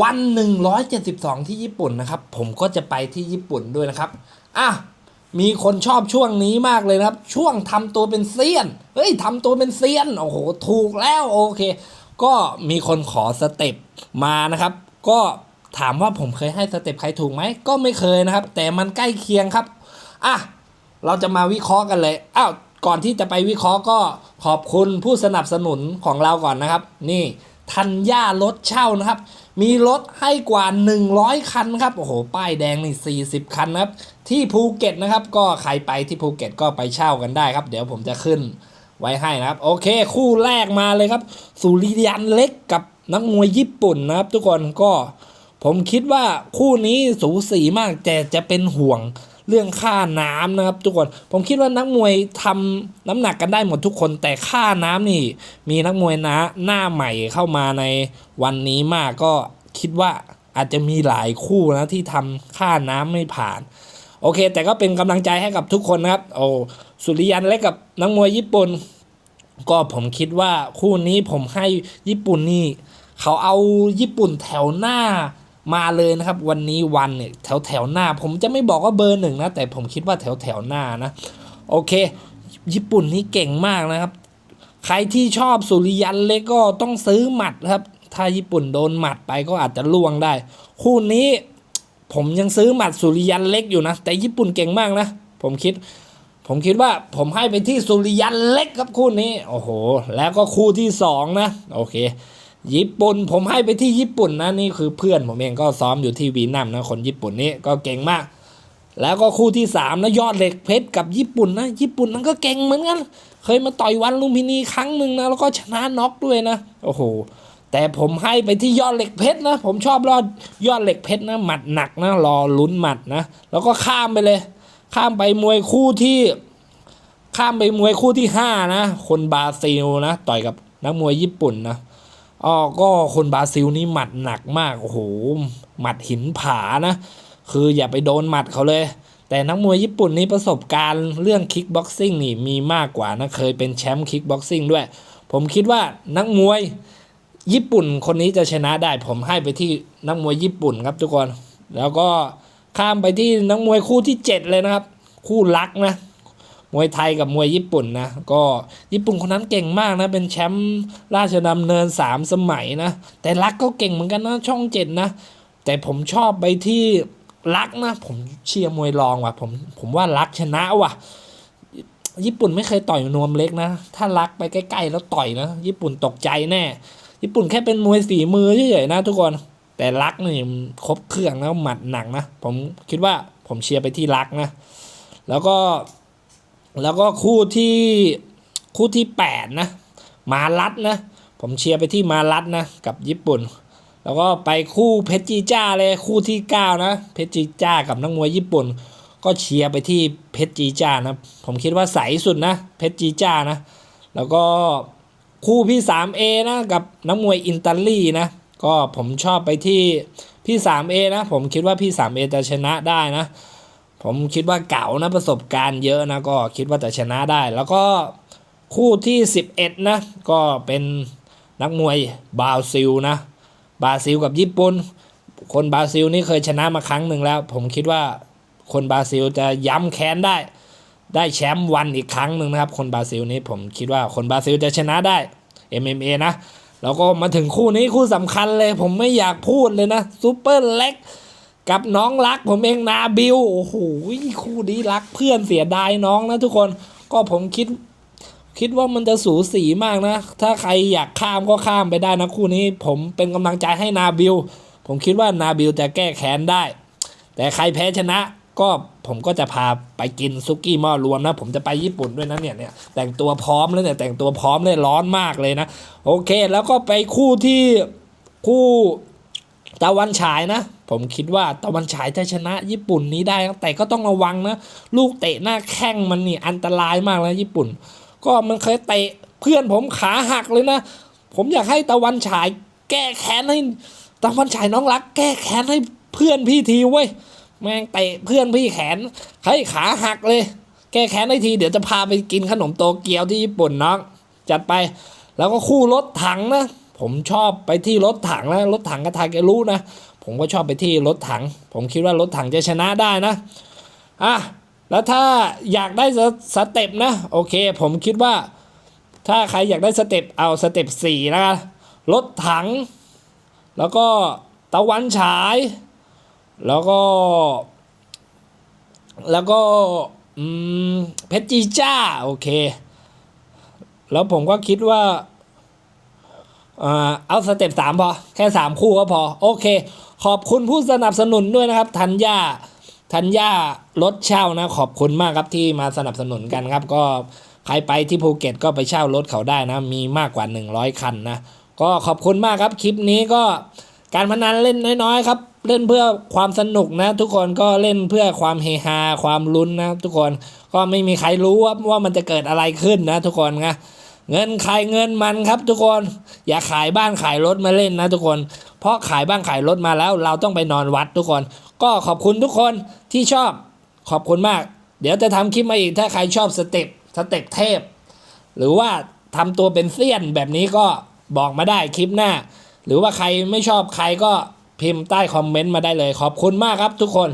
วัน 172 ที่ญี่ปุ่นนะครับ ผมก็จะไปที่ญี่ปุ่นด้วยนะครับอะมีคนชอบช่วงนี้มากเลยนะครับ ช่วงทำตัวเป็นเซียน เฮ้ยทำตัวเป็นเซียน โอ้โห ถูกแล้วโอเค ก็มีคนขอสเต็ปมานะครับ ก็ถามว่าผมเคยให้สเต็ปใครถูกไหม ก็ไม่เคยนะครับ แต่มันใกล้เคียงครับ อะ เราจะมาวิเคราะห์กันเลย อ้าว ก่อนที่จะไปวิเคราะห์ก็ขอบคุณผู้สนับสนุนของเราก่อนนะครับ นี่ ทัญญารถเช่านะครับ มีรถให้กว่า 100 คันครับ โอ้โห ป้ายแดงนี่ 40 คันนะครับ ที่ภูเก็ตนะครับ ก็ใครไปที่ภูเก็ตก็ไปเช่ากันได้ครับ เดี๋ยวผมจะขึ้นไว้ให้นะครับ โอเค คู่แรกมาเลยครับ สุริยันเล็กกับนักมวยญี่ปุ่นนะครับ ทุกคนก็ผมคิดว่าคู่นี้สูสีมากแต่จะเป็นห่วง เรื่องค่าน้ำนะครับทุกคนผมคิดว่านักมวยทำน้ำหนักกันได้หมดทุกคน แต่ค่าน้ำนี่มีนักมวยนะหน้าใหม่เข้ามาในวันนี้มากก็คิดว่าอาจจะมีหลายคู่นะที่ทำค่าน้ำไม่ผ่าน โอเค แต่ก็เป็นกำลังใจให้กับทุกคนนะครับ โอ้สุริยันเล็กกับนักมวยญี่ปุ่น ก็ผมคิดว่าคู่นี้ผมให้ญี่ปุ่นนี่เขาเอาญี่ปุ่นแถวหน้า มาเลยนะครับ วันนี้วันเนี่ยแถวแถวหน้า ผมจะไม่บอกว่าเบอร์หนึ่งนะ แต่ผมคิดว่าแถวแถวหน้านะ โอเค ญี่ปุ่นนี่เก่งมากนะครับ ใครที่ชอบสุริยันเล็กก็ต้องซื้อหมัดครับ ถ้าญี่ปุ่นโดนหมัดไปก็อาจจะล่วงได้ คู่นี้ผมยังซื้อหมัดสุริยันเล็กอยู่นะ แต่ญี่ปุ่นเก่งมากนะ ผมคิด ผมคิดว่าผมให้ไปที่สุริยันเล็กครับคู่นี้ โอ้โห แล้วก็คู่ที่สองนะ โอเค ญี่ปุ่นผมให้ไปที่ญี่ปุ่นนะนี่คือเพื่อนผมเองก็ซ้อมอยู่ที่วีนัมนะคนญี่ปุ่นนี่ก็เก่งมาก แล้วก็คู่ที่สามนะยอดเหล็กเพชรกับญี่ปุ่นนะญี่ปุ่นนั้นก็เก่งเหมือนกันเคยมาต่อยวันลุมพินีครั้งหนึ่งนะแล้วก็ชนะน็อกด้วยนะโอ้โหแต่ผมให้ไปที่ยอดเหล็กเพชรนะ ผมชอบยอดยอดเหล็กเพชรนะหมัดหนักนะรอลุ้นหมัดนะ แล้วก็ข้ามไปเลย ข้ามไปมวยคู่ที่ ข้ามไปมวยคู่ที่ห้านะคนบราซิลนะ ต่อยกับนักมวยญี่ปุ่นนะ อ๋อก็คนบราซิลนี่หมัดหนักมากโอ้โหหมัดหินผานะ คืออย่าไปโดนหมัดเขาเลย แต่นักมวยญี่ปุ่นนี่ประสบการณ์เรื่องคิกบ็อกซิ่งนี่มีมากกว่านะเคยเป็นแชมป์คิกบ็อกซิ่งด้วย ผมคิดว่านักมวยญี่ปุ่นคนนี้จะชนะได้ ผมให้ไปที่นักมวยญี่ปุ่นครับทุกคน แล้วก็ข้ามไปที่นักมวยคู่ที่เจ็ดเลยนะครับ คู่รักนะ มวยไทยกับมวยญี่ปุ่นนะ ก็ญี่ปุ่นคนนั้นเก่งมากนะ เป็นแชมป์ราชดำเนินสามสมัยนะ แต่รักก็เก่งเหมือนกันนะ ช่องเจ็ดนะ แต่ผมชอบไปที่รักนะ ผมเชียร์มวยรองว่ะ ผมผมว่ารักชนะว่ะ ญี่ปุ่นไม่เคยต่อยนวมเล็กนะ ถ้ารักไปใกล้ๆแล้วต่อยนะ ญี่ปุ่นตกใจแน่ ญี่ปุ่นแค่เป็นมวยฝีมือเฉยๆนะ ทุกคน แต่รักนี่ครบเครื่องแล้วหมัดหนักนะ ผมคิดว่าผมเชียร์ไปที่รักนะ แล้วก็ แล้วก็คู่ที่คู่ที่แปดนะ มาลัดนะ ผมเชียร์ไปที่มาลัดนะ กับญี่ปุ่น แล้วก็ไปคู่เพชรจีจ้าเลยคู่ที่เก้านะ เพชรจีจ้ากับนักมวยญี่ปุ่น ก็เชียร์ไปที่เพชรจีจ้านะ ผมคิดว่าใสสุดนะ เพชรจีจ้านะ แล้วก็คู่พี่ 3A นะ กับนักมวยอินตาลีนะ ก็ผมชอบไปที่พี่ 3A นะ ผมคิดว่าพี่ 3A จะชนะได้นะ ผมคิดว่าเก่านะประสบการณ์เยอะนะก็คิดว่าจะชนะได้ แล้วก็คู่ที่ 11 นะ ก็เป็นนักมวยบราซิลนะบราซิลกับญี่ปุ่น คนบราซิลนี่เคยชนะมาครั้งหนึ่งแล้ว ผมคิดว่าคนบราซิลจะย้ำแค้นได้ ได้แชมป์วันอีกครั้งหนึ่งนะครับ คนบราซิลนี้ผมคิดว่าคนบราซิลจะชนะได้ MMA นะแล้วก็มาถึงคู่นี้คู่สำคัญเลย ผมไม่อยากพูดเลยนะซูเปอร์เล็ก กับน้องรักผมเองนาบิวโอ้โหคู่นี้รักเพื่อนเสียดายน้องนะทุกคนก็ผมคิด คิดว่ามันจะสูสีมากนะ ถ้าใครอยากข้ามก็ข้ามไปได้นะคู่นี้ ผมเป็นกำลังใจให้นาบิวผมคิดว่านาบิวจะแก้แค้นได้ แต่ใครแพ้ชนะก็ผมก็จะพาไปกินซุกี้หม้อรวมนะ ผมจะไปญี่ปุ่นด้วยนะเนี่ยเนี่ยแต่งตัวพร้อมแล้วเนี่ยแต่งตัวพร้อมเลยร้อนมากเลยนะ โอเค แล้วก็ไปคู่ที่คู่ ตะวันฉายนะ ผมคิดว่าตะวันฉายจะชนะญี่ปุ่นนี้ได้ แต่ก็ต้องระวังนะ ลูกเตะหน้าแข้งมันนี่อันตรายมากนะญี่ปุ่น ก็มันเคยเตะเพื่อนผมขาหักเลยนะ ผมอยากให้ตะวันฉายแก้แค้นให้ตะวันฉายน้องรัก แก้แค้นให้เพื่อนพี่ทีเว้ยแม่งเตะเพื่อนพี่แขนเฮ้ยขาหักเลย แก้แค้นให้ทีเดี๋ยวจะพาไปกินขนมโตเกียวที่ญี่ปุ่นน้องจัดไป แล้วก็คู่รถถังนะ ผมชอบไปที่รถถังนะรถถังกระทาแกรู้นะ ผมก็ชอบไปที่รถถัง ผมคิดว่ารถถังจะชนะได้นะอะแล้วถ้าอยากได้สสเต็ปนะโอเค ผมคิดว่า ถ้าใครอยากได้สเต็ปเอาสเต็ปสี่นะคะรถถัง แล้วก็ตะวันฉาย แล้วก็ แล้วก็เพชรจีจ้า โอเค แล้วผมก็คิดว่า เอาสเต็ปสามพอ แค่สามคู่ก็พอ โอเค ขอบคุณผู้สนับสนุนด้วยนะครับธัญญาธัญญารถเช่านะ ขอบคุณมากครับที่มาสนับสนุนกันครับ ก็ใครไปที่ภูเก็ตก็ไปเช่ารถเขาได้นะ มีมากกว่า 100 คันนะ ก็ขอบคุณมากครับ คลิปนี้ก็การพนันเล่นน้อยๆครับ เล่นเพื่อความสนุกนะ ทุกคนก็เล่นเพื่อความเฮฮาความลุ้นนะทุกคนก็ไม่มีใครรู้ว่าว่ามันจะเกิดอะไรขึ้นนะ ทุกคนนะ เงินใครเงินมันครับทุกคน อย่าขายบ้านขายรถมาเล่นนะทุกคน เพราะขายบ้านขายรถมาแล้วเราต้องไปนอนวัดทุกคน ก็ขอบคุณทุกคนที่ชอบขอบคุณมาก เดี๋ยวจะทำคลิปมาอีกถ้าใครชอบสเต็ปสเต็ปเทพ หรือว่าทำตัวเป็นเสี้ยนแบบนี้ก็บอกมาได้คลิปหน้า หรือว่าใครไม่ชอบใครก็พิมพ์ใต้คอมเมนต์มาได้เลย ขอบคุณมากครับทุกคน